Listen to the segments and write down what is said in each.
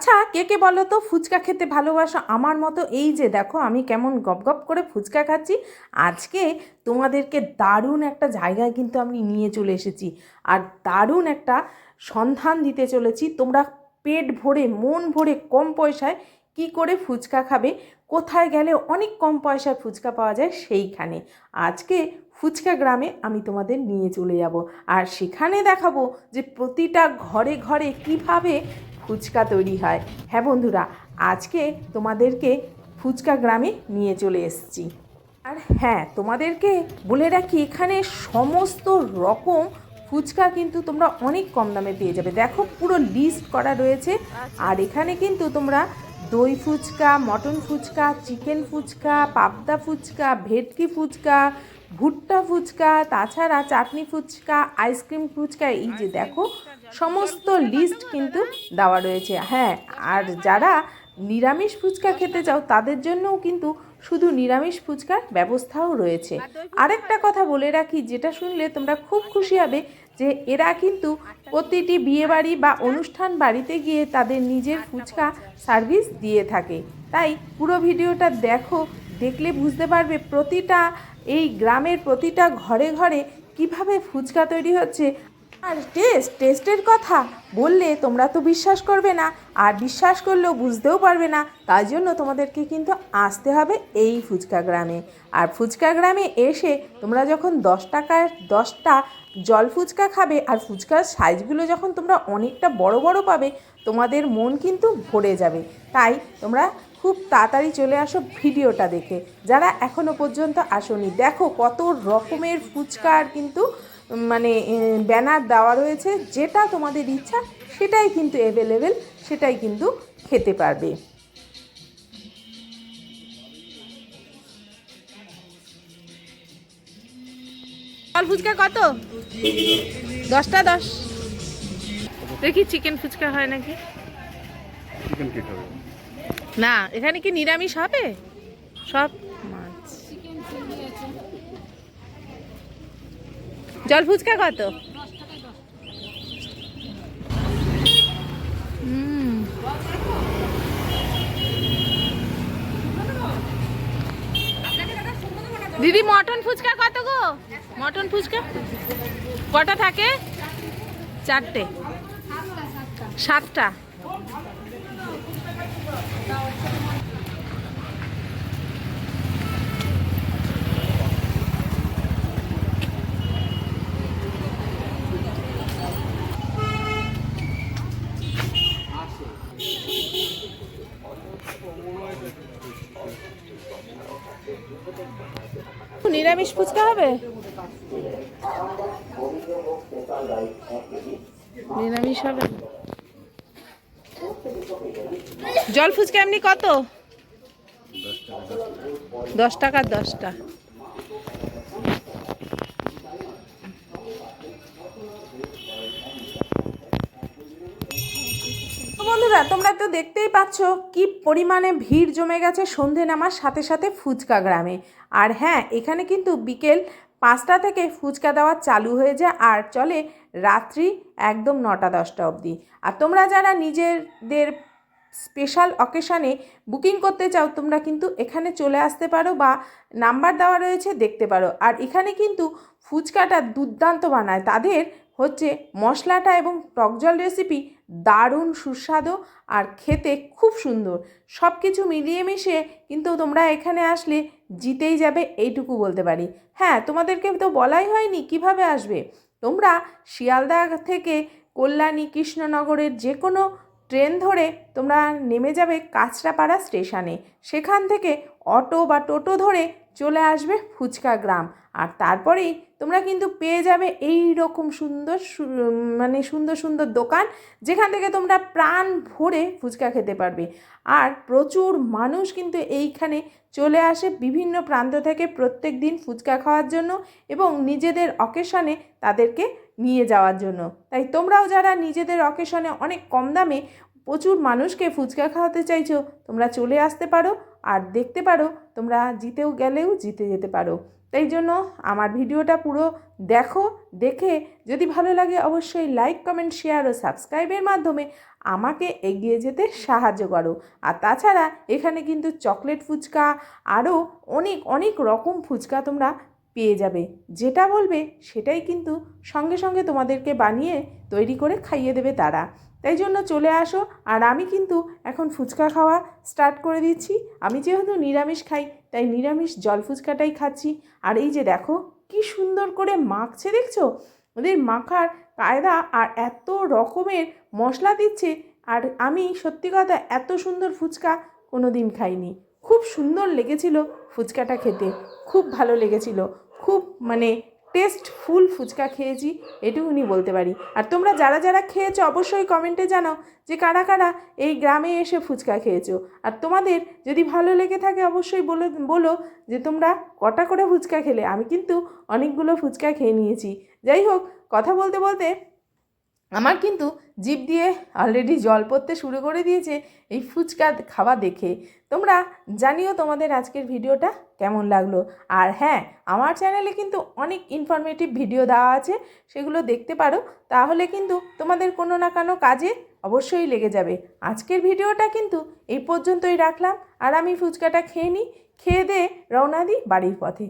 আচ্ছা কে কে বলো তো ফুচকা খেতে ভালোবাসো? আমার মতো এই যে দেখো, আমি কেমন গপ গপ করে ফুচকা খাচ্ছি। আজকে তোমাদেরকে দারুণ একটা জায়গায় কিন্তু আমি নিয়ে চলে এসেছি। আর দারুণ একটা সন্ধান দিতে চলেছি। তোমরা পেট ভরে, মন ভরে কম পয়সায় কি করে ফুচকা খাবে? কোথায় গেলে অনেক কম পয়সায় ফুচকা পাওয়া যায় সেইখানে। আজকে ফুচকা গ্রামে আমি তোমাদের নিয়ে চলে যাব। আর সেখানে দেখাবো যে প্রতিটা ঘরে ঘরে কীভাবে ফুচকা তৈরি হয়। হ্যাঁ বন্ধুরা, আজকে তোমাদেরকে ফুচকা গ্রামে নিয়ে চলে এসেছি। আর হ্যাঁ তোমাদেরকে বলে রাখি, এখানে সমস্ত রকম ফুচকা কিন্তু তোমরা অনেক কম দামে পেয়ে যাবে। দেখো, পুরো লিস্ট করা রয়েছে। আর এখানে কিন্তু তোমরা দই ফুচকা, মটন ফুচকা, চিকেন ফুচকা, পাবদা ফুচকা, ভেটকি ফুচকা ভুট্টা ফুচকা, তাছাড়া চাটনি ফুচকা, আইসক্রিম ফুচকা, এই যে দেখো, সমস্ত লিস্ট কিন্তু দেওয়া রয়েছে। হ্যাঁ আর যারা নিরামিষ ফুচকা খেতে চাও, তাদের জন্যও কিন্তু শুধু নিরামিষ ফুচকার ব্যবস্থাও রয়েছে। আরেকটা কথা বলে রাখি, যেটা শুনলে তোমরা খুব খুশি হবে, যে এরা কিন্তু প্রতিটি বিয়েবাড়ি বা অনুষ্ঠান বাড়িতে গিয়ে তাদের নিজের ফুচকা সার্ভিস দিয়ে থাকে। তাই পুরো ভিডিওটা দেখো দেখলে বুঝতে পারবে প্রতিটা এই গ্রামের প্রতিটা ঘরে ঘরে কীভাবে ফুচকা তৈরি হচ্ছে। আর টেস্ট, টেস্টের কথা বললে তোমরা তো বিশ্বাস করবে না, আর বিশ্বাস করলেও বুঝতেও পারবে না। তাই জন্য তোমাদেরকে কিন্তু আসতে হবে এই ফুচকা গ্রামে। আর ফুচকা গ্রামে এসে তোমরা যখন দশ টাকার, দশটা জল ফুচকা খাবে, আর ফুচকার সাইজগুলো যখন তোমরা অনেকটা বড় বড় পাবে, তোমাদের মন কিন্তু ভরে যাবে। তাই তোমরা খুব তাড়াতাড়ি চলে আসো ভিডিওটা দেখে। যারা এখনও পর্যন্ত আসোনি দেখো কত রকমের ফুচকার কিন্তু মানে ব্যানার দেওয়া রয়েছে। যেটা তোমাদের ইচ্ছা সেটাই কিন্তু অ্যাভেলেবেল সেটাই কিন্তু খেতে পারবে। ফুচকা কত? দশটা দশ। দেখি চিকেন ফুচকা হয় নাকি? চিকেন কেক হবে না, এখানে কি নিরামিষ হবে? সব মাছ। জল ফুচকা কত? দিদি, মটন ফুচকা কত গো? মটন ফুচকা? কটা থাকে? চারটে। সাতটা। নিরামিষ ফুচকা হবে? নিরামিষ হবে। জল ফুচকা এমনি কত? দশ টাকার দশটা বন্ধুরা, তোমরা তো দেখতেই পাচ্ছ কি পরিমাণে ভিড় জমে গেছে সন্ধে নামার সাথে সাথে ফুচকা গ্রামে। আর হ্যাঁ এখানে কিন্তু বিকেল পাঁচটা থেকে ফুচকা দেওয়া চালু হয়ে যায় আর চলে রাত্রি একদম নটা দশটা অবধি। আর তোমরা যারা নিজেদের স্পেশাল অকেশানে বুকিং করতে চাও, তোমরা কিন্তু এখানে চলে আসতে পারো বা নাম্বার দেওয়া রয়েছে দেখতে পারো। আর এখানে কিন্তু ফুচকাটা দুর্দান্ত বানায়। তাদের হচ্ছে মশলাটা এবং টকজল রেসিপি দারুণ সুস্বাদু আর খেতে খুব সুন্দর। সব কিছু মিলিয়ে মিশে কিন্তু তোমরা এখানে আসলে জিতেই যাবে এইটুকু বলতে পারি। হ্যাঁ তোমাদেরকে তো বলাই হয়নি কীভাবে আসবে। তোমরা শিয়ালদা থেকে কল্যাণী কৃষ্ণনগরের যে কোনো ট্রেন ধরে তোমরা নেমে যাবে কাঁচরাপাড়া স্টেশনে। সেখান থেকে অটো বা টোটো ধরে চলে আসবে ফুচকা গ্রাম। আর তারপরেই তোমরা কিন্তু পেয়ে যাবে এই রকম সুন্দর মানে সুন্দর সুন্দর দোকান, যেখান থেকে তোমরা প্রাণ ভরে ফুচকা খেতে পারবে। আর প্রচুর মানুষ কিন্তু এইখানে চলে আসে বিভিন্ন প্রান্ত থেকে প্রত্যেক দিন ফুচকা খাওয়ার জন্য এবং নিজেদের অকেশনে তাদেরকে নিয়ে যাওয়ার জন্য। তাই তোমরাও যারা নিজেদের অকেশনে অনেক কম দামে প্রচুর মানুষকে ফুচকা খাওয়াতে চাইছো, তোমরা চলে আসতে পারো আর দেখতে পারো, তোমরা জিতেও গেলেও জিতে যেতে পারো। তাই জন্য আমার ভিডিওটা পুরো দেখো, দেখে যদি ভালো লাগে অবশ্যই লাইক কমেন্ট শেয়ার ও সাবস্ক্রাইবের মাধ্যমে আমাকে এগিয়ে যেতে সাহায্য করো। আর তাছাড়া এখানে কিন্তু চকলেট ফুচকা আরও অনেক অনেক রকম ফুচকা তোমরা পেয়ে যাবে। যেটা বলবে সেটাই কিন্তু সঙ্গে সঙ্গে তোমাদেরকে বানিয়ে তৈরি করে খাইয়ে দেবে তারা। তাই জন্য চলে আসো। আর আমি কিন্তু এখন ফুচকা খাওয়া স্টার্ট করে দিচ্ছি। আমি যেহেতু নিরামিষ খাই, তাই নিরামিষ জল ফুচকাটাই খাচ্ছি। আর এই যে দেখো, কি সুন্দর করে মাখছে দেখছ? ওদের মাখার কায়দা আর এত রকমের মশলা দিচ্ছে। আর আমি সত্যি কথা এত সুন্দর ফুচকা কোনো দিন খাইনি। খুব সুন্দর লেগেছিল ফুচকাটা খেতে। খুব ভালো লেগেছিল। খুব মানে টেস্টফুল ফুচকা খেয়েছি এটুকুনি বলতে পারি। আর তোমরা যারা যারা খেয়েছো, অবশ্যই কমেন্টে জানাও যে কারা কারা এই গ্রামে এসে ফুচকা খেয়েছো। আর তোমাদের যদি ভালো লেগে থাকে, অবশ্যই বলে, বলো যে তোমরা কটা করে ফুচকা খেলে। আমি কিন্তু অনেকগুলো ফুচকা খেয়ে নিয়েছি। যাই হোক, কথা বলতে বলতে আমার কিন্তু জিভ দিয়ে অলরেডি জল পড়তে শুরু করে দিয়েছে এই ফুচকা খাওয়া দেখে। তোমরা জানিও তোমাদের আজকের ভিডিওটা কেমন লাগল? আর হ্যাঁ আমার চ্যানেলে কিন্তু অনেক ইনফরমেটিভ ভিডিও দেওয়া আছে, সেগুলো দেখতে পারো। তাহলে কিন্তু তোমাদের কোনো না কোনো কাজে অবশ্যই লেগে যাবে। আজকের ভিডিওটা কিন্তু এই পর্যন্তই রাখলাম, আর আমি ফুচকাটা খেয়ে নিই, খেয়ে দিয়ে রওনা দিই বাড়ির পথে।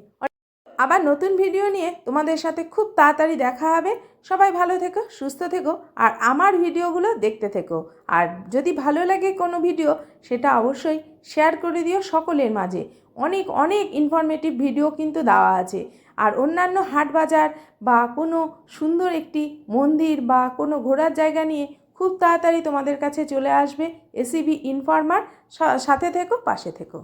আবার নতুন ভিডিও নিয়ে তোমাদের সাথে খুব তাড়াতাড়ি দেখা হবে। সবাই ভালো থেকো, সুস্থ থেকো আর আমার ভিডিওগুলো দেখতে থেকো। আর যদি ভালো লাগে কোনো ভিডিও, সেটা অবশ্যই শেয়ার করে দিও সকলের মাঝে। অনেক অনেক ইনফরমেটিভ ভিডিও কিন্তু দেওয়া আছে। আর অন্যান্য হাট বাজার বা কোনো সুন্দর একটি মন্দির বা কোনো ঘোরার জায়গা নিয়ে খুব তাড়াতাড়ি তোমাদের কাছে চলে আসবে এসিবি ইনফরমার সাথে থেকো, পাশে থেকো।